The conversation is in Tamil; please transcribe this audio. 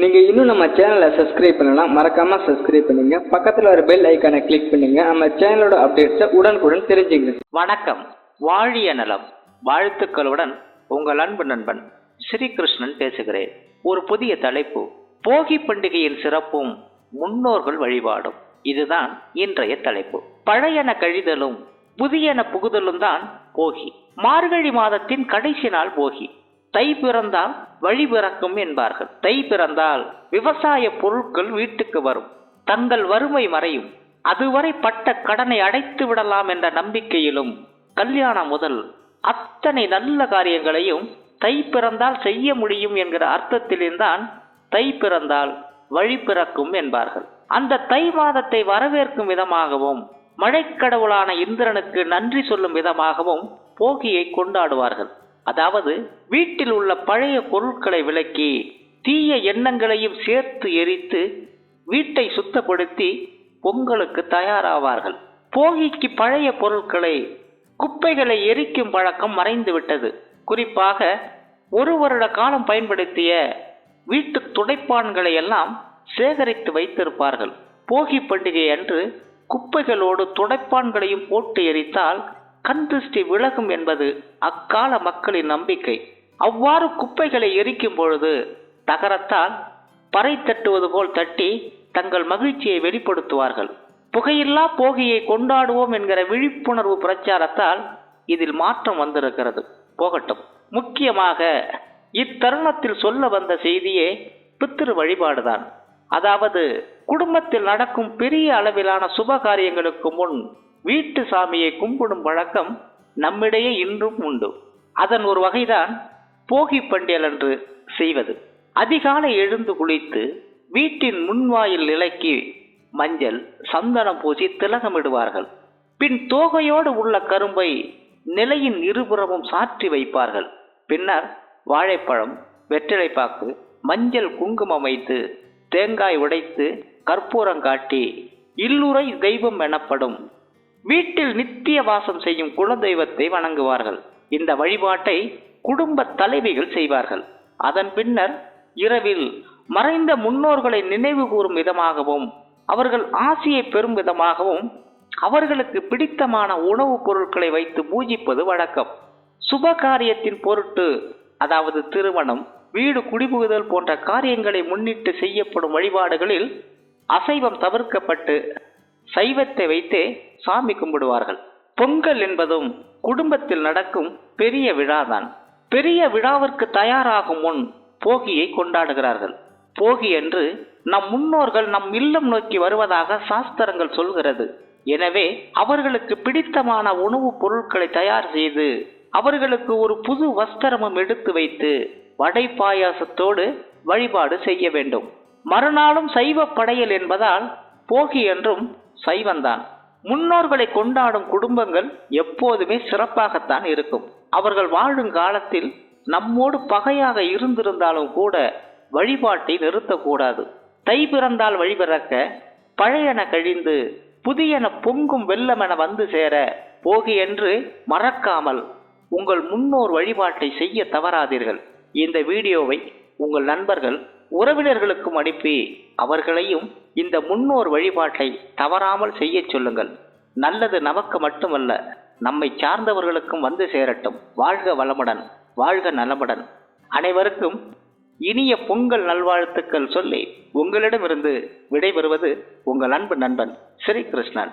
நீங்கள் இன்னும் நம்ம சேனலை சப்ஸ்கிரைப் பண்ணலாம் மறக்காம சப்ஸ்கிரைப் பண்ணுங்க. பக்கத்தில் ஒரு பெல் ஐக்கானை கிளிக் பண்ணுங்க. நம்ம சேனலோட அப்டேட்ஸை உடனுக்குடன் தெரிஞ்சுங்க வணக்கம். வாழிய நலம். வாழ்த்துக்களுடன் உங்கள் அன்பு நண்பன் ஸ்ரீகிருஷ்ணன் பேசுகிறேன். ஒரு புதிய தலைப்பு. போகி பண்டிகையின் சிறப்பும் முன்னோர்கள் வழிபாடும். இதுதான் இன்றைய தலைப்பு. பழையன கழிதலும் புதியன புகுதலும் தான் போகி. மார்கழி மாதத்தின் கடைசி நாள் போகி. தை பிறந்தால் வழி பிறக்கும் என்பார்கள். தை பிறந்தால் விவசாய பொருட்கள் வீட்டுக்கு வரும். தங்கள் வறுமை மறையும். அதுவரை பட்ட கடனை அடைத்து விடலாம் என்ற நம்பிக்கையிலும் கல்யாணம் முதல் அத்தனை நல்ல காரியங்களையும் தை பிறந்தால் செய்ய முடியும் என்கிற அர்த்தத்தில்தான் தை பிறந்தால் வழி பிறக்கும் என்பார்கள். அந்த தை மாதத்தை வரவேற்கும் விதமாகவும் மழைக்கடவுளான இந்திரனுக்கு நன்றி சொல்லும் விதமாகவும் போகியை கொண்டாடுவார்கள். அதாவது வீட்டில் உள்ள பழைய பொருட்களை விலக்கி தீய எண்ணங்களையும் சேர்த்து எரித்து வீட்டை சுத்தப்படுத்தி பொங்கலுக்கு தயாராவார்கள். போகிக்கு பழைய பொருட்களை குப்பைகளை எரிக்கும் பழக்கம் மறைந்து விட்டது குறிப்பாக ஒரு வருட காலம் பயன்படுத்திய வீட்டு துடைப்பான்களை எல்லாம் சேகரித்து வைத்திருப்பார்கள். போகி பண்டிகை அன்று குப்பைகளோடு துடைப்பான்களையும் போட்டு எரித்தால் கண்திருஷ்டி விலகும் என்பது அக்கால மக்களின் நம்பிக்கை. அவ்வாறு குப்பைகளை எரிக்கும் பொழுது தகரத்தால் பறை தட்டுவது போல் தட்டி தங்கள் மகிழ்ச்சியை வெளிப்படுத்துவார்கள். புகையில்லா போகியை கொண்டாடுவோம் என்கிற விழிப்புணர்வு பிரச்சாரத்தால் இதில் மாற்றம் வந்திருக்கிறது. போகட்டும். முக்கியமாக இத்தருணத்தில் சொல்ல வந்த செய்தியே பித்திரு வழிபாடுதான். அதாவது குடும்பத்தில் நடக்கும் பெரிய அளவிலான சுப காரியங்களுக்கு முன் வீட்டு சாமியை கும்பிடும் வழக்கம் நம்மிடையே இன்றும் உண்டு. அதன் ஒரு வகைதான் போகி பண்டியல் என்று செய்வது. அதிகாலை எழுந்து குளித்து வீட்டின் முன்வாயில் நிலைக்கு மஞ்சள் சந்தனம் பூசி திலகமிடுவார்கள். பின் தோகையோடு உள்ள கரும்பை நிலையின் இருபுறமும் சாற்றி வைப்பார்கள். பின்னர் வாழைப்பழம் வெற்றிலைப்பாக்கு மஞ்சள் குங்குமம் வைத்து தேங்காய் உடைத்து கற்பூரம் காட்டி இல்லுரை தெய்வம் எனப்படும் வீட்டில் நித்திய வாசம் செய்யும் குலதெய்வத்தை வணங்குவார்கள். இந்த வழிபாட்டை குடும்ப தலைவிகள் செய்வார்கள். அதன் பின்னர் இரவில் மறைந்த முன்னோர்களை நினைவு கூறும் விதமாகவும் அவர்கள் ஆசியை பெறும் விதமாகவும் அவர்களுக்கு பிடித்தமான உணவுப் பொருட்களை வைத்து பூஜிப்பது வழக்கம். சுப காரியத்தின் பொருட்டு அதாவது திருமணம் வீடு குடிபுகுதல் போன்ற காரியங்களை முன்னிட்டு செய்யப்படும் வழிபாடுகளில் அசைவம் தவிர்க்கப்பட்டு சைவத்தை வைத்தே சாமி கும்பிடுவார்கள். பொங்கல் என்பதும் குடும்பத்தில் நடக்கும் பெரிய விழாதான். பெரிய விழாவிற்கு தயாராகும் முன் போகியை கொண்டாடுகிறார்கள். போகி என்று நம் முன்னோர்கள் நம் இல்லம் நோக்கி வருவதாக சாஸ்திரங்கள் சொல்கிறது. எனவே அவர்களுக்கு பிடித்தமான உணவுப் பொருட்களை தயார் செய்து அவர்களுக்கு ஒரு புது வஸ்திரமும் எடுத்து வைத்து வடை பாயாசத்தோடு வழிபாடு செய்ய வேண்டும். மறுநாளும் சைவ படையல் என்பதால் போகி என்றும் சைவந்தான். முன்னோர்களை கொண்டாடும் குடும்பங்கள் எப்போதுமே சிறப்பாகத்தான் இருக்கும். அவர்கள் வாழும் காலத்தில் நம்மோடு பகையாக இருந்திருந்தாலும் கூட வழிபாட்டை நிறுத்தக்கூடாது. தை பிறந்தால் வழிபிறக்க பழையன கழிந்து புதியன பொங்கும் வெள்ளமென வந்து சேர போகி என்று மறக்காமல் உங்கள் முன்னோர் வழிபாட்டை செய்ய தவறாதீர்கள். இந்த வீடியோவை உங்கள் நண்பர்கள் உறவினர்களுக்கும் அனுப்பி அவர்களையும் இந்த முன்னோர் வழிபாட்டை தவறாமல் செய்ய சொல்லுங்கள். நல்லது நமக்கு மட்டுமல்ல நம்மை சார்ந்தவர்களுக்கும் வந்து சேரட்டும். வாழ்க வளமுடன் வாழ்க நலமுடன். அனைவருக்கும் இனிய பொங்கல் நல்வாழ்த்துக்கள் சொல்லி உங்களிடமிருந்து விடைபெறுவது உங்கள் அன்பு நண்பன் ஸ்ரீகிருஷ்ணன்.